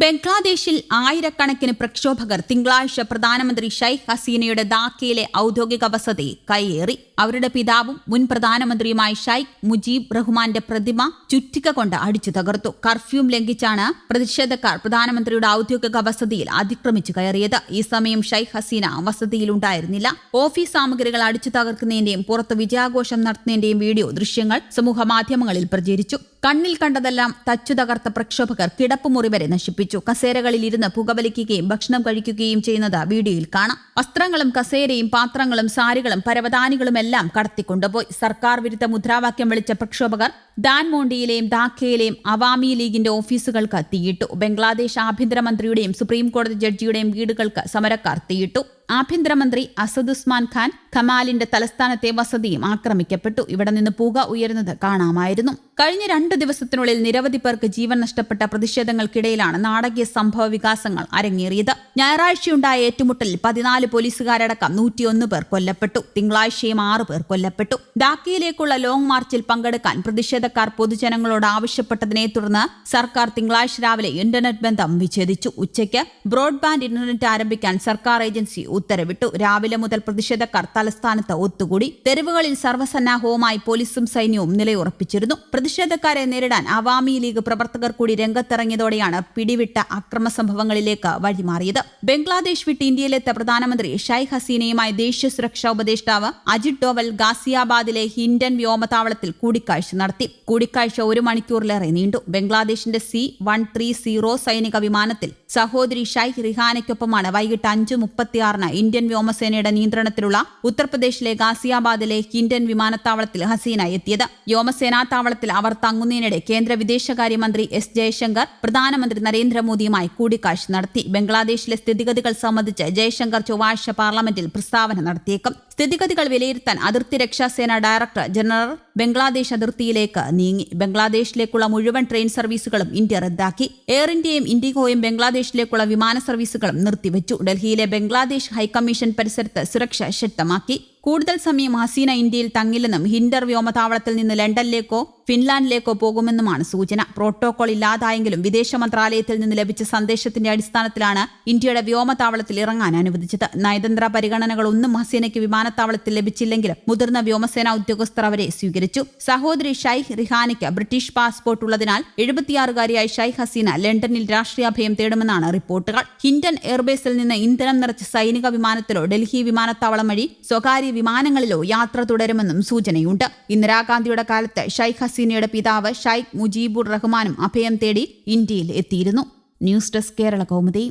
ബംഗ്ലാദേശിൽ ആയിരക്കണക്കിന് പ്രക്ഷോഭകർ തിങ്കളാഴ്ച പ്രധാനമന്ത്രി ഷെയ്ഖ് ഹസീനയുടെ ധാക്കയിലെ ഔദ്യോഗിക വസതി കൈയേറി അവരുടെ പിതാവും മുൻ പ്രധാനമന്ത്രിയുമായ ഷൈഖ് മുജീബ് റഹ്മാന്റെ പ്രതിമ ചുറ്റിക കൊണ്ട് അടിച്ചു തകർത്തു. കർഫ്യൂം ലംഘിച്ചാണ് പ്രതിഷേധക്കാർ പ്രധാനമന്ത്രിയുടെ ഔദ്യോഗിക വസതിയിൽ അതിക്രമിച്ചു കയറിയത്. ഈ സമയം ഷെയ്ഖ് ഹസീന വസതിയിലുണ്ടായിരുന്നില്ല. ഓഫീസ് സാമഗ്രികൾ അടിച്ചു തകർക്കുന്നതിന്റെയും പുറത്ത് വിജയാഘോഷം നടത്തുന്നതിന്റെയും വീഡിയോ ദൃശ്യങ്ങൾ സമൂഹ മാധ്യമങ്ങളിൽ പ്രചരിച്ചു. കണ്ണിൽ കണ്ടതെല്ലാം തച്ചു തകർത്ത പ്രക്ഷോഭകർ കിടപ്പുമുറി വരെ നശിപ്പിച്ചു. കസേരകളിൽ ഇരുന്ന് പുകവലിക്കുകയും ഭക്ഷണം കഴിക്കുകയും ചെയ്യുന്നത് വീഡിയോയിൽ കാണാം. വസ്ത്രങ്ങളും കസേരയും പാത്രങ്ങളും സാരികളും പരവതാനികളും എല്ലാം കടത്തിക്കൊണ്ടുപോയി. സർക്കാർ വിരുദ്ധ മുദ്രാവാക്യം വിളിച്ച പ്രക്ഷോഭകർ ദാൻമോണ്ടിയിലെയും ധാക്കയിലെയും അവാമി ലീഗിന്റെ ഓഫീസുകൾക്ക് തീയിട്ടു. ബംഗ്ലാദേശ് ആഭ്യന്തരമന്ത്രിയുടെയും സുപ്രീം കോടതി ജഡ്ജിയുടെയും വീടുകൾക്ക് സമരക്കാർ തീയിട്ടു. ആഭ്യന്തരമന്ത്രി അസദുസ്മാൻ ഖാൻ ഖമാലിന്റെ തലസ്ഥാനത്തെ വസതിയും ആക്രമിക്കപ്പെട്ടു. ഇവിടെ നിന്ന് പുക ഉയരുന്നത് കാണാമായിരുന്നു. കഴിഞ്ഞ രണ്ട് ദിവസത്തിനുള്ളിൽ നിരവധി പേർക്ക് ജീവൻ നഷ്ടപ്പെട്ട പ്രതിഷേധങ്ങൾക്കിടയിലാണ് നാടകീയ സംഭവ വികാസങ്ങൾ അരങ്ങേറിയത്. ഞായറാഴ്ചയുണ്ടായ ഏറ്റുമുട്ടലിൽ പതിനാല് പോലീസുകാരടക്കം നൂറ്റിയൊന്ന് പേർ കൊല്ലപ്പെട്ടു. തിങ്കളാഴ്ചയും ആറ് പേർ കൊല്ലപ്പെട്ടു. ഡാക്കയിലേക്കുള്ള ലോങ് മാർച്ചിൽ പങ്കെടുക്കാൻ പ്രതിഷേധക്കാർ പൊതുജനങ്ങളോട് ആവശ്യപ്പെട്ടതിനെ തുടർന്ന് സർക്കാർ തിങ്കളാഴ്ച രാവിലെ ഇന്റർനെറ്റ് ബന്ധം വിച്ഛേദിച്ചു. ഉച്ചയ്ക്ക് ബ്രോഡ്ബാൻഡ് ഇന്റർനെറ്റ് ആരംഭിക്കാൻ സർക്കാർ ഏജൻസി ഉത്തരവിട്ടു. രാവിലെ മുതൽ പ്രതിഷേധക്കാർ തലസ്ഥാനത്ത് ഒത്തുകൂടി. തെരുവുകളിൽ സർവസന്നാഹവുമായി പോലീസും സൈന്യവും നിലയുറപ്പിച്ചിരുന്നു. പ്രതിഷേധക്കാരെ നേരിടാൻ അവാമി ലീഗ് പ്രവർത്തകർ കൂടി രംഗത്തിറങ്ങിയതോടെയാണ് പിടിവിട്ട അക്രമ സംഭവങ്ങളിലേക്ക് വഴിമാറിയത്. ബംഗ്ലാദേശ് വിട്ട് ഇന്ത്യയിലെത്ത പ്രധാനമന്ത്രി ഷൈഖ് ഹസീനയുമായി ദേശീയ സുരക്ഷാ ഉപദേഷ്ടാവ് അജിത് ഡോവൽ ഗാസിയാബാദിലെ ഹിൻഡൻ വ്യോമതാവളത്തിൽ കൂടിക്കാഴ്ച നടത്തി. കൂടിക്കാഴ്ച ഒരു മണിക്കൂറിലേറെ നീണ്ടു. ബംഗ്ലാദേശിന്റെ സി വൺ ത്രീ സീറോ സൈനിക വിമാനത്തിൽ സഹോദരി ഷൈഖ് റിഹാനയ്ക്കൊപ്പമാണ് വൈകിട്ട് അഞ്ച് മുപ്പത്തിയാറിന് ഇന്ത്യൻ വ്യോമസേനയുടെ നിയന്ത്രണത്തിലുള്ള ഉത്തർപ്രദേശിലെ ഗാസിയാബാദിലെ ഹിൻഡൻ വിമാനത്താവളത്തിൽ ഹസീന എത്തിയത്. വ്യോമസേനാ താവളത്തിൽ അവർ തങ്ങുന്നതിനിടെ കേന്ദ്ര വിദേശകാര്യമന്ത്രി എസ് ജയശങ്കർ പ്രധാനമന്ത്രി നരേന്ദ്രമോദിയുമായി കൂടിക്കാഴ്ച നടത്തി. ബംഗ്ലാദേശിലെ സ്ഥിതിഗതികൾ സംബന്ധിച്ച് ജയശങ്കർ ചൊവ്വാഴ്ച പാർലമെന്റിൽ പ്രസ്താവന നടത്തിയേക്കും. സ്ഥിതിഗതികൾ വിലയിരുത്താൻ അതിർത്തി രക്ഷാസേന ഡയറക്ടർ ജനറൽ ബംഗ്ലാദേശ് അതിർത്തിയിലേക്ക് നീങ്ങി. ബംഗ്ലാദേശിലേക്കുള്ള മുഴുവൻ ട്രെയിൻ സർവീസുകളും ഇന്ത്യ റദ്ദാക്കി. എയർ ഇന്ത്യയും ഇൻഡിഗോയും ബംഗ്ലാദേശിലേക്കുള്ള വിമാന സർവീസുകളും നിർത്തിവച്ചു. ഡൽഹിയിലെ ബംഗ്ലാദേശ് ഹൈക്കമ്മീഷൻ പരിസരത്ത് സുരക്ഷ ശക്തമാക്കി. കൂടുതൽ സമയം ഹസീന ഇന്ത്യയിൽ തങ്ങില്ലെന്നും ഹിൻഡർ വ്യോമതാവളത്തിൽ നിന്ന് ലണ്ടനിലേക്കോ ഫിൻലാൻഡിലേക്കോ പോകുമെന്നുമാണ് സൂചന. പ്രോട്ടോകോൾ ഇല്ലാതായെങ്കിലും വിദേശ മന്ത്രാലയത്തിൽ നിന്ന് ലഭിച്ച സന്ദേശത്തിന്റെ അടിസ്ഥാനത്തിലാണ് ഇന്ത്യയുടെ വ്യോമതാവളത്തിൽ ഇറങ്ങാൻ അനുവദിച്ചത്. നയതന്ത്ര പരിഗണനകളൊന്നും ഹസീനയ്ക്ക് വിമാനത്താവളത്തിൽ ലഭിച്ചില്ലെങ്കിലും മുതിർന്ന വ്യോമസേനാ ഉദ്യോഗസ്ഥർ അവരെ സ്വീകരിച്ചു. സഹോദരി ഷൈഖ് റിഹാനയ്ക്ക് ബ്രിട്ടീഷ് പാസ്പോർട്ട് ഉള്ളതിനാൽ എഴുപത്തിയാറുകാരിയായ ഷൈഖ് ഹസീന ലണ്ടനിൽ രാഷ്ട്രീയ അഭയം തേടുമെന്നാണ് റിപ്പോർട്ടുകൾ. ഹിൻഡൻ എയർബേസിൽ നിന്ന് ഇന്ധനം നിറച്ച സൈനിക വിമാനത്തിലോ ഡൽഹി വിമാനത്താവളം വഴി സ്വകാര്യ വിമാനങ്ങളിലോ യാത്ര തുടരുമെന്നും സൂചനയുണ്ട്. ഇന്ദിരാഗാന്ധിയുടെ കാലത്ത് ഷൈഖ് ഹസീനയുടെ പിതാവ് ഷൈഖ് മുജീബുർ റഹ്മാനും അഭയം തേടി ഇന്ത്യയിൽ എത്തിയിരുന്നു. News desk Kerala Kaumudi.